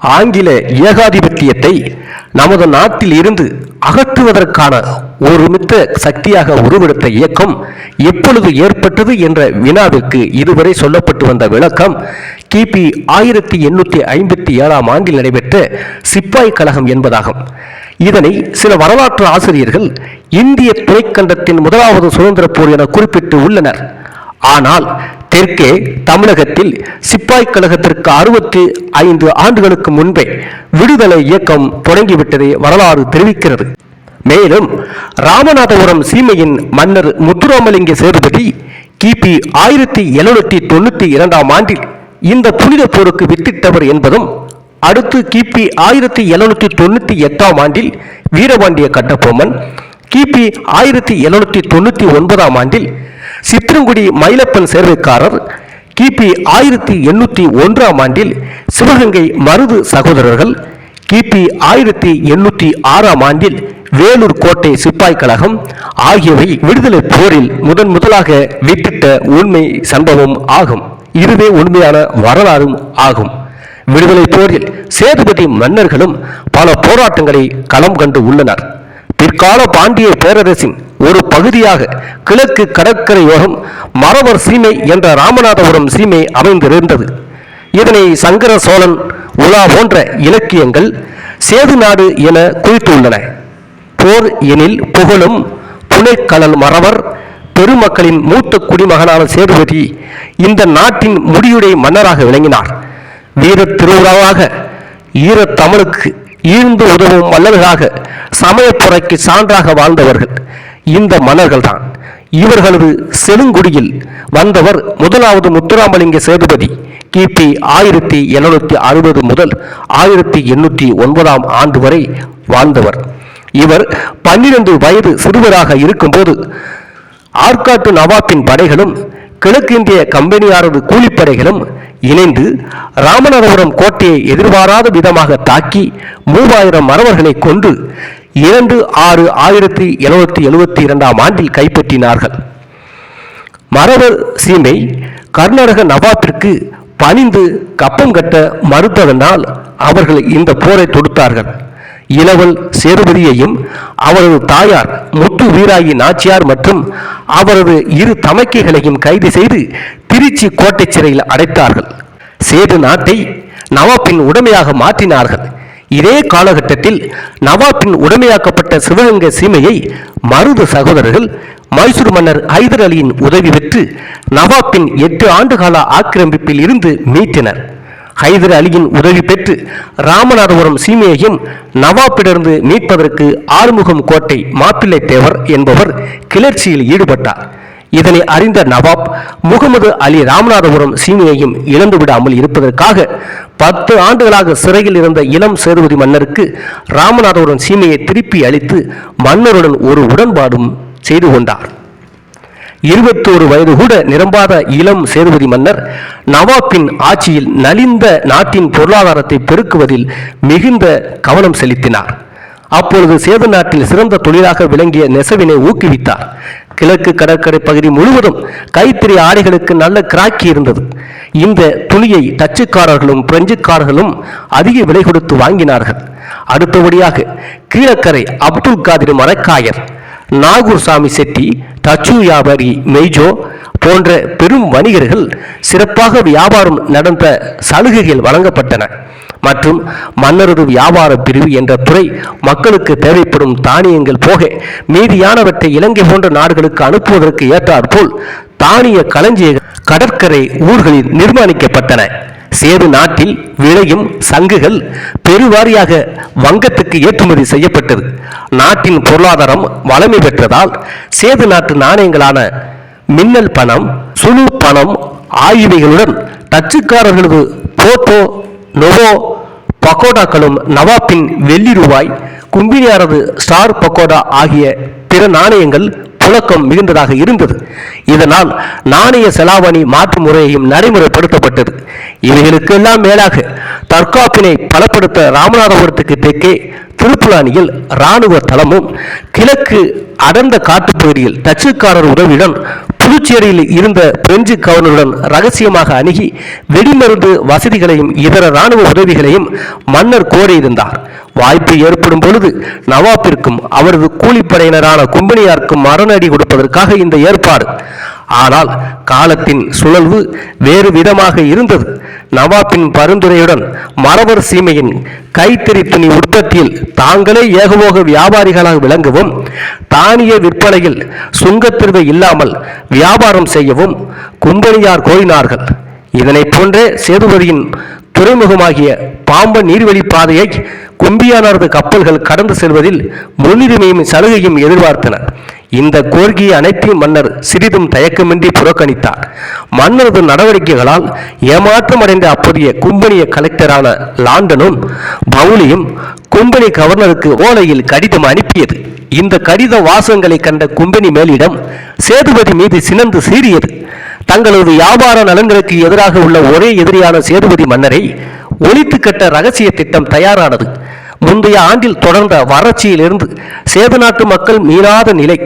ஆங்கில ஏகாதிபத்தியத்தை நமது நாட்டில் இருந்து அகற்றுவதற்கான ஒருமித்த சக்தியாக உருவெடுத்த இயக்கம் எப்பொழுது ஏற்பட்டது என்ற வினாவிற்கு இதுவரை சொல்லப்பட்டு வந்த விளக்கம் கிபி ஆயிரத்தி எண்ணூற்றி ஐம்பத்தி ஏழாம் ஆண்டில் நடைபெற்ற சிப்பாய் கழகம் என்பதாகும். இதனை சில வரலாற்று ஆசிரியர்கள் இந்திய துணைக்கண்டத்தின் முதலாவது சுதந்திர போர் என குறிப்பிட்டு உள்ளனர். ஆனால் தெற்கே தமிழகத்தில் சிப்பாய் கழகத்திற்கு அறுபத்தி ஐந்து ஆண்டுகளுக்கு முன்பே விடுதலை இயக்கம் தொடங்கிவிட்டதை வரலாறு தெரிவிக்கிறது. மேலும் ராமநாதபுரம் சீமையின் மன்னர் முத்துராமலிங்க சேதுபதி கிபி ஆயிரத்தி எழுநூற்றி தொண்ணூற்றி இரண்டாம் ஆண்டில் இந்த புனித போருக்கு வித்திட்டவர் என்பதும் அடுத்து கிபி ஆயிரத்தி எழுநூற்றி தொண்ணூற்றி எட்டாம் ஆண்டில் வீரபாண்டிய கட்டபொம்மன் கிபி ஆயிரத்தி எழுநூற்றி தொண்ணூற்றி ஒன்பதாம் ஆண்டில் சித்திரங்குடி மயிலப்பன் சேர்வைக்காரர் கிபி ஆயிரத்தி எண்ணூற்றி ஒன்றாம் ஆண்டில் சிவகங்கை மருது சகோதரர்கள் கிபி ஆயிரத்தி எண்ணூற்றி ஆறாம் ஆண்டில் வேலூர் கோட்டை சிப்பாய் கழகம் ஆகியவை விடுதலை போரில் முதன் முதலாக வித்திட்ட உண்மை சம்பவம் ஆகும். இதுவே உண்மையான வரலாறும் ஆகும். விடுதலை போரில் சேதுபதி மன்னர்களும் பல போராட்டங்களை களம் கண்டு உள்ளனர். பிற்கால பாண்டிய பேரரசின் ஒரு பகுதியாக கிழக்கு கடற்கரையோரம் மரவர் சீமை என்ற ராமநாதபுரம் சீமை அமைந்திருந்தது. இதனை சங்கர சோழன் உலா போன்ற இலக்கியங்கள் சேது நாடு என குறித்துள்ளன. போர் எனில் புகழும் புனைக்கடல் மறவர் பெருமக்களின் மூத்த குடிமகனான சேதுபதி இந்த நாட்டின் முடியுடை மன்னராக விளங்கினார். வீரத் திருவிழாவாக ஈரத் தமிழுக்கு ஈழ்ந்து உதவும் வல்லவர்களாக சமயத்துறைக்கு சான்றாக வாழ்ந்தவர்கள் இந்த மன்னர்கள்தான். இவர்களது செலுங்குடியில் வந்தவர் முதலாவது முத்துராமலிங்க சேதுபதி. கிபி ஆயிரத்தி எழுநூத்தி அறுபது முதல் ஆயிரத்தி எண்ணூற்றி ஒன்பதாம் ஆண்டு வரை வாழ்ந்தவர். இவர் பன்னிரண்டு வயது சிறுவராக இருக்கும்போது ஆற்காட்டு நவாப்பின் படைகளும் கிழக்கிந்திய கம்பெனியாரது கூலிப்படைகளும் இணைந்து ராமநாதபுரம் கோட்டையை எதிர்பாராத விதமாக தாக்கி மூவாயிரம் மரவர்களை கொன்று இரண்டு ஆறு ஆயிரத்தி எழுநூத்தி எழுபத்தி இரண்டாம் ஆண்டில் கைப்பற்றினார்கள். மறவர் சீமை கர்நாடக நவாப்பிற்கு பணிந்து கப்பம் கட்ட மறுத்ததனால் அவர்கள் இந்த போரை தொடுத்தார்கள். இளவல் சேதுபதியையும் அவரது தாயார் முத்து வீராயி நாச்சியார் மற்றும் அவரது இரு தமக்கைகளையும் கைது செய்து திருச்சி கோட்டை சிறையில் அடைத்தார்கள். சேது நாட்டை நவாப்பின் உடைமையாக மாற்றினார்கள். இதே காலகட்டத்தில் நவாப்பின் உடைமையாக்கப்பட்ட சிவகங்கை சீமையை மருது சகோதரர்கள் மைசூர் மன்னர் ஹைதர் அலியின் உதவி பெற்று நவாப்பின் எட்டு ஆண்டுகால ஆக்கிரமிப்பில் இருந்து மீட்டனர். ஹைதர் அலியின் உதவி பெற்று ராமநாதபுரம் சீமையையும் நவாப்பிலிருந்து மீட்பதற்கு ஆறுமுகம் கோட்டை மாப்பிள்ளை தேவர் என்பவர் கிளர்ச்சியில் ஈடுபட்டார். இதனை அறிந்த நவாப் முகமது அலி ராமநாதபுரம் சீமையையும் இழந்து விடாமல் இருப்பதற்காக பத்து ஆண்டுகளாக சிறையில் இருந்த இளம் சேதுபதி மன்னருக்கு ராமநாதபுரம் சீமையை திருப்பி அளித்து மன்னருடன் ஒரு உடன்பாடும் செய்து கொண்டார். இருபத்தோரு வயது கூட நிரம்பாத இளம் சேதுபதி மன்னர் நவாப்பின் ஆட்சியில் நலிந்த நாட்டின் பொருளாதாரத்தை பெருக்குவதில் மிகுந்த கவனம் செலுத்தினார். அப்பொழுது சேது நாட்டில் சிறந்த தொழிலாக விளங்கிய நெசவினை ஊக்குவித்தார். கிழக்கு கடற்கரை பகுதி முழுவதும் கைத்தறி ஆடைகளுக்கு நல்ல கிராக்கி இருந்தது. இந்த துணியை டச்சுக்காரர்களும் பிரெஞ்சுக்காரர்களும் அதிக விலை கொடுத்து வாங்கினார்கள். அடுத்தபடியாக கீழக்கரை அப்துல் காதிர் மரக்காயர் நாகூர் சாமி செட்டி டச்சு வியாபாரி மெய்ஜோ போன்ற பெரும் வணிகர்கள் சிறப்பாக வியாபாரம் நடந்த சலுகைகள் வழங்கப்பட்டன. மற்றும் மன்னரது வியாபார பிரிவு என்ற துறை மக்களுக்கு தேவைப்படும் தானியங்கள் போக மீதியானவற்றை இலங்கை போன்ற நாடுகளுக்கு அனுப்புவதற்கு ஏற்றாற்போல் தானிய களஞ்சிய கடற்கரை ஊர்களில் நிர்மாணிக்கப்பட்டன. சேது நாட்டில் விளையும் சங்குகள் பெருவாரியாக வங்கத்துக்கு ஏற்றுமதி செய்யப்பட்டது. நாட்டின் பொருளாதாரம் வளமை பெற்றதால் சேது நாட்டு நாணயங்களான மின்னல் பணம் சுழு பணம் ஆகியவைகளுடன் டச்சுக்காரர்களது போட்டோ நொவோ பக்கோடாக்களும் நவாப்பின் வெள்ளி ரூபாய் கும்பினியாரது ஸ்டார் பக்கோடா ஆகிய பிற நாணயங்கள் புழக்கம் மிகுந்ததாக இருந்தது. இதனால் நாணய செலாவணி மாற்று முறையையும் நடைமுறைப்படுத்தப்பட்டது. இவைகளுக்கெல்லாம் மேலாக தற்காப்பினை பலப்படுத்த ராமநாதபுரத்துக்கு தெற்கே திருப்புலானியில் இராணுவ தளமும் கிழக்கு அடர்ந்த காட்டுப்பகுதியில் டச்சுக்காரர் உதவியுடன் புதுச்சேரியில் இருந்த பிரெஞ்சு கவர்னருடன் ரகசியமாக அணுகி வெடிமருந்து வசதிகளையும் இதர ராணுவ உதவிகளையும் மன்னர் கோரியிருந்தார் வாய்ப்பு ஏற்படும் பொழுது நவாப்பிற்கும் அவரது கூலிப்படையினரான கும்பனியாருக்கும் மரணடி கொடுப்பதற்காக இந்த ஏற்பாடு. ஆனால் காலத்தின் சுழல்வு வேறு விதமாக இருந்தது. நவாப்பின் பரிந்துரையுடன் மறவர் சீமையின் கைத்தறி துணி உற்பத்தியில் தாங்களே ஏகபோக வியாபாரிகளாக விளங்கவும் தானிய விற்பனையில் சுங்கத்திருவை இல்லாமல் வியாபாரம் செய்யவும் கும்பனியார் கோரினார்கள். இதனைப் போன்றே சேதுபதியின் துறைமுகமாகிய பாம்பன் நீர்வழி பாதையை கும்பியானரது கப்பல்கள் கடந்து செல்வதில் முன்னுரிமையும் சலுகையும் எதிர்பார்த்தன. இந்த கோரிக்கையை அனைத்தையும் மன்னர் சிறிதும் தயக்கமின்றி புறக்கணித்தார். மன்னரது நடவடிக்கைகளால் ஏமாற்றமடைந்த அப்போதைய கும்பனிய கலெக்டரான லாண்டனும் பவுலியும் கும்பனி கவர்னருக்கு ஓலையில் கடிதம் அனுப்பியது. இந்த கடித வாசகங்களை கண்ட கும்பனி மேலிடம் சேதுபதி மீது சினந்து சீறியது. தங்களது வியாபார நலன்களுக்கு எதிராக உள்ள ஒரே எதிரியான சேதுபதி மன்னரை ஒழித்து கட்ட ரகசிய திட்டம் தயாரானது. முந்தைய ஆண்டில் தொடர்ந்த வறட்சியிலிருந்து சேது நாட்டு மக்கள் மீளாத நிலை.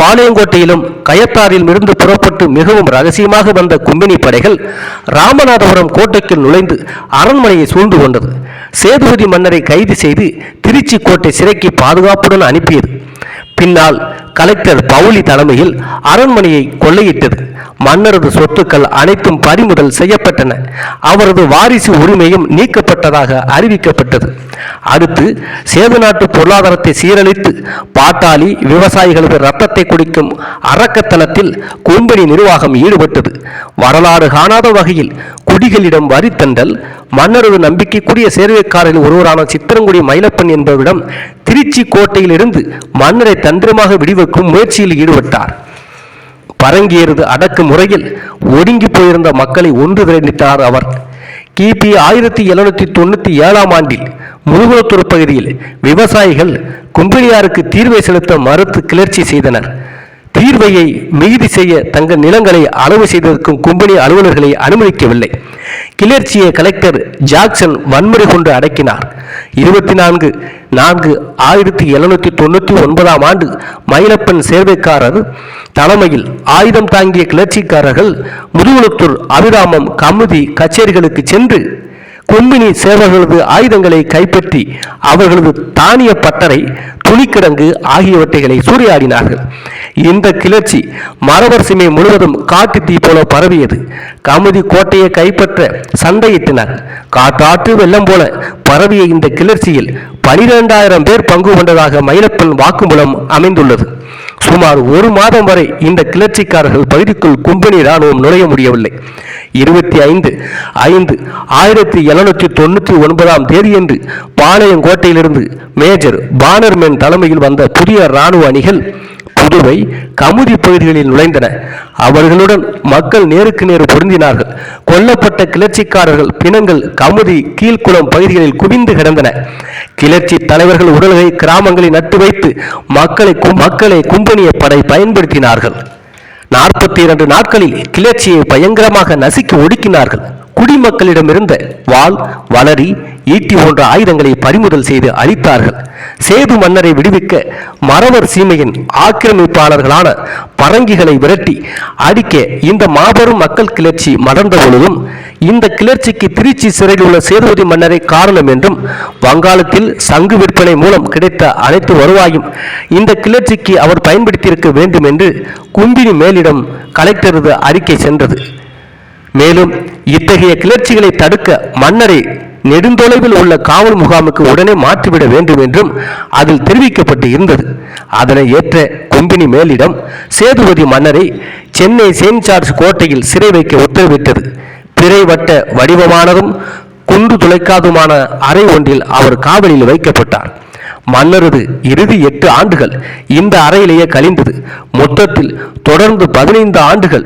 பாளையங்கோட்டையிலும் கயத்தாரிலும் இருந்து புறப்பட்டு மிகவும் ரகசியமாக வந்த கும்பினி படைகள் ராமநாதபுரம் கோட்டைக்குள் நுழைந்து அரண்மனையை சூழ்ந்து கொண்டது. சேதுபதி மன்னரை கைது செய்து திருச்சி கோட்டை சிறைக்கு பாதுகாப்புடன் அனுப்பியது. பின்னால் கலெக்டர் பவுலி தலைமையில் அரண்மனையை கொள்ளையிட்டது. மன்னரது சொத்துக்கள் அனைத்தும் பறிமுதல் செய்யப்பட்டன. அவரது வாரிசு உரிமையும் நீக்கப்பட்டதாக அறிவிக்கப்பட்டது. அடுத்து சேது நாட்டு பொருளாதாரத்தை சீரழித்து பாட்டாளி விவசாயிகளது ரத்தத்தை குடிக்கும் அரக்கத்தனத்தில் கும்பனி நிர்வாகம் ஈடுபட்டது. வரலாறு காணாத வகையில் குடிகளிடம் வரி தண்டல் மன்னரது நம்பிக்கைக்குரிய சேர்வைக்காரரில் ஒருவரான சித்திரங்குடி மயிலப்பன் என்பவரிடம் திருச்சி கோட்டையிலிருந்து மன்னரை தந்திரமாக விடுவிக்கும் முயற்சியில் ஈடுபட்டார். பரங்கியரது அடக்கு முறையில் ஒடுங்கி போயிருந்த மக்களை ஒன்று திரண்டிட்டார் அவர். கிபி ஆயிரத்தி எழுநூத்தி தொண்ணூத்தி ஏழாம் ஆண்டில் முதுகுளத்தூர் பகுதியில் விவசாயிகள் கும்பினியாருக்கு தீர்வை செலுத்த மறுத்து கிளர்ச்சி செய்தனர். தீர்வையை மிகுதி செய்ய தங்கள் நிலங்களை அளவு செய்ததற்கும் கும்பனி அலுவலர்களை அனுமதிக்கவில்லை. கிளர்ச்சியை கலெக்டர் ஜாக்சன் வன்முறை கொண்டு அடக்கினார். இருபத்தி நான்கு நான்கு ஆயிரத்தி எழுநூத்தி தொண்ணூற்றி ஒன்பதாம் ஆண்டு மயிலப்பன் சேர்வைக்காரர் தலைமையில் ஆயுதம் தாங்கிய கிளர்ச்சிக்காரர்கள் முதுகுளத்தூர் அபிராமம் கமுதி கச்சேரிகளுக்கு சென்று கொம்பினி சேவர்களது ஆயுதங்களை கைப்பற்றி அவர்களது தானிய பட்டறை துணிக்கிடங்கு ஆகியவற்றைகளை சூறையாடினார்கள். இந்த கிளர்ச்சி மரவர் சிமை முழுவதும் காட்டு தீ போல பரவியது. கமுதி கோட்டையை கைப்பற்ற சண்டையிட்டனர். காட்டாற்று வெள்ளம் போல பரவிய இந்த கிளர்ச்சியில் பனிரெண்டாயிரம் பேர் பங்கு கொண்டதாக மயிலப்பன் வாக்குமூலம் அமைந்துள்ளது. சுமார் ஒரு மாதம் வரை இந்த கிளர்ச்சிக்காரர்கள் பகுதிக்குள் கும்பனி ராணுவம் நுழைய முடியவில்லை. இருபத்தி ஐந்து ஐந்து ஆயிரத்தி எழுநூற்றி தொண்ணூற்றி ஒன்பதாம் தேதியன்று பாளையங்கோட்டையிலிருந்து மேஜர் பானர்மேன் தலைமையில் வந்த புதிய ராணுவ அணிகள் புதுவை கமுதி பகுதிகளில் நுழைந்தன. அவர்களுடன் மக்கள் நேருக்கு நேரு பொருந்தினார்கள். கொல்லப்பட்ட கிளர்ச்சிக்காரர்கள் பிணங்கள் கமுதி கீழ்குளம் பகுதிகளில் குவிந்து கிடந்தன. கிளர்ச்சி தலைவர்கள் உடல்களை கிராமங்களில் நட்டு வைத்து மக்களை மக்களை கும்பனிய படை பயன்படுத்தினார்கள். நாற்பத்தி இரண்டு நாட்களில் கிளர்ச்சியை பயங்கரமாக நசுக்கி ஒடுக்கினார்கள். குடிமக்களிடமிருந்த வாள் வளரி ஈட்டி போன்ற ஆயுதங்களை பறிமுதல் செய்து அழித்தார்கள் சேது மன்னரை விடுவிக்க மறவர் சீமையின் ஆக்கிரமிப்பாளர்களான பரங்கிகளை விரட்டி அடிக்க இந்த மாபெரும் மக்கள் கிளர்ச்சி மடர்ந்த பொழுதும் இந்த கிளர்ச்சிக்கு திருச்சி சிறையில் உள்ள சேதுபதி மன்னரை காரணம் என்றும் வங்காளத்தில் சங்கு விற்பனை மூலம் கிடைத்த அனைத்து வருவாயும் இந்த கிளர்ச்சிக்கு அவர் பயன்படுத்தியிருக்க வேண்டும் என்று கும்பினி மேலிடம் கலெக்டரது அறிக்கை சென்றது. மேலும் இத்தகைய கிளர்ச்சிகளை தடுக்க மன்னரை நெடுந்தொலைவில் உள்ள காவல் முகாமுக்கு உடனே மாற்றிவிட வேண்டும் என்றும் அதில் தெரிவிக்கப்பட்டு இருந்தது. அதனை ஏற்ற கொம்பினி மேலிடம் சேதுபதி மன்னரை சென்னை செயின்ட் ஜார்ஜ் கோட்டையில் சிறை வைக்க உத்தரவிட்டது. பிறைவட்ட வடிவமானதும் குண்டு துளைக்காதுமான அறை ஒன்றில் அவர் காவலில் வைக்கப்பட்டார். மன்னரது இறுதி எட்டு ஆண்டுகள் இந்த அறையிலேயே கழிந்தது. மொத்தத்தில் தொடர்ந்து பதினைந்து ஆண்டுகள்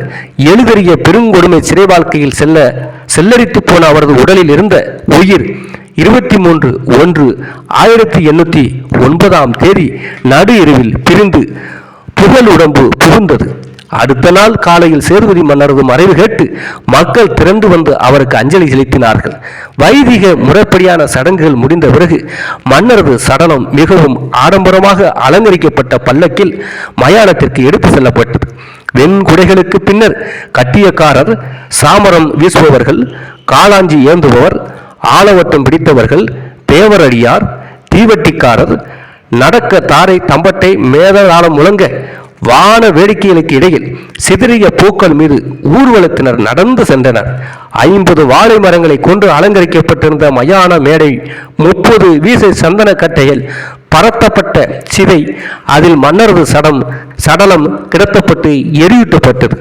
எழுதறிய பெருங்கொடுமை சிறை வாழ்க்கையில் செல்ல செல்லரித்து போன அவரது உடலில் இருந்த உயிர் இருபத்தி மூன்று ஒன்று ஆயிரத்தி எண்ணூற்றி ஒன்பதாம் தேதி நடு இரவில் பிரிந்து புகழ் உடம்பு புகுந்தது. அடுத்த நாள் காலையில் சேதுபதி மன்னரது மறைவு கேட்டு மக்கள் திரண்டு வந்து அவருக்கு அஞ்சலி செலுத்தினார்கள். வைதிக முறைப்படியான சடங்குகள் முடிந்த பிறகு மன்னரது சடலம் மிகவும் ஆடம்பரமாக அலங்கரிக்கப்பட்ட பல்லக்கில் மயானத்திற்கு எடுத்து செல்லப்பட்டது. வெண்குடைகளுக்கு பின்னர் கட்டியக்காரர் சாமரம் வீசுபவர்கள் காளாஞ்சி ஏந்துபவர் ஆலவட்டம் பிடித்தவர்கள் தேவரடியார் தீவட்டிக்காரர் நடக்க தாரை தம்பட்டை மேதராளம் முழங்க வான வேடிக்கைகளுக்கு இடையில் சிதறிய பூக்கள் மீது ஊர்வலத்தினர் நடந்து சென்றனர். ஐம்பது வாழை மரங்களை கொண்டு அலங்கரிக்கப்பட்டிருந்த மயான மேடை முப்பது வீசை சந்தன கட்டைகள் பரத்தப்பட்ட சிதை அதில் மன்னரது சடம் சடலம் கிடத்தப்பட்டு எரியூட்டப்பட்டது.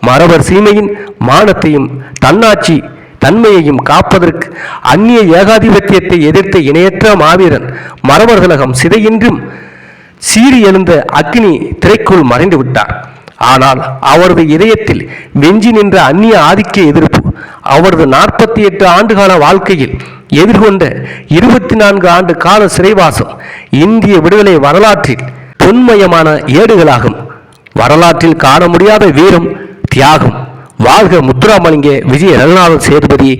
மறவர் சீமையின் மானத்தையும் தன்னாட்சி தன்மையையும் காப்பதற்கு அந்நிய ஏகாதிபத்தியத்தை எதிர்த்த இணையற்ற மாவீரன் மறவர் திலகம் சிதையின்றும் சீறி எழுந்த அக்னி திரைக்குள் மறைந்து விட்டார். ஆனால் அவரது இதயத்தில் வெஞ்சி நின்ற அந்நிய ஆதிக்க எதிர்ப்பு அவரது நாற்பத்தி எட்டு ஆண்டுகால வாழ்க்கையில் எதிர்கொண்ட இருபத்தி நான்கு ஆண்டு கால சிறைவாசம் இந்திய விடுதலை வரலாற்றில் பொன்மயமான ஏடுகளாகும். வரலாற்றில் காண முடியாத வீரம் தியாகம் வாழ்க முத்துராமலிங்க விஜய ரகுநாதன் சேதுபதி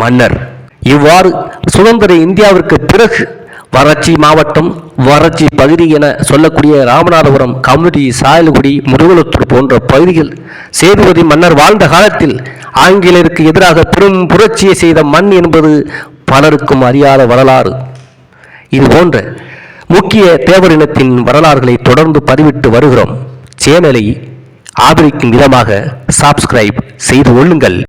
மன்னர். இவ்வாறு சுதந்திர இந்தியாவிற்கு பிறகு வறட்சி மாவட்டம் வறட்சி பகுதி என சொல்லக்கூடிய ராமநாதபுரம் கம்யூனிட்டி சாயல்குடி முருகலத்தூர் போன்ற பகுதிகள் சேதுபதி மன்னர் வாழ்ந்த காலத்தில் ஆங்கிலேயருக்கு எதிராக பெரும் புரட்சியை செய்த மண் என்பது பலருக்கும் அறியாத வரலாறு. இது போன்ற முக்கிய தேவரினத்தின் வரலாறுகளை தொடர்ந்து பதிவிட்டு வருகிறோம். சேனலை ஆதரிக்கும் விதமாக சப்ஸ்கிரைப் செய்து கொள்ளுங்கள்.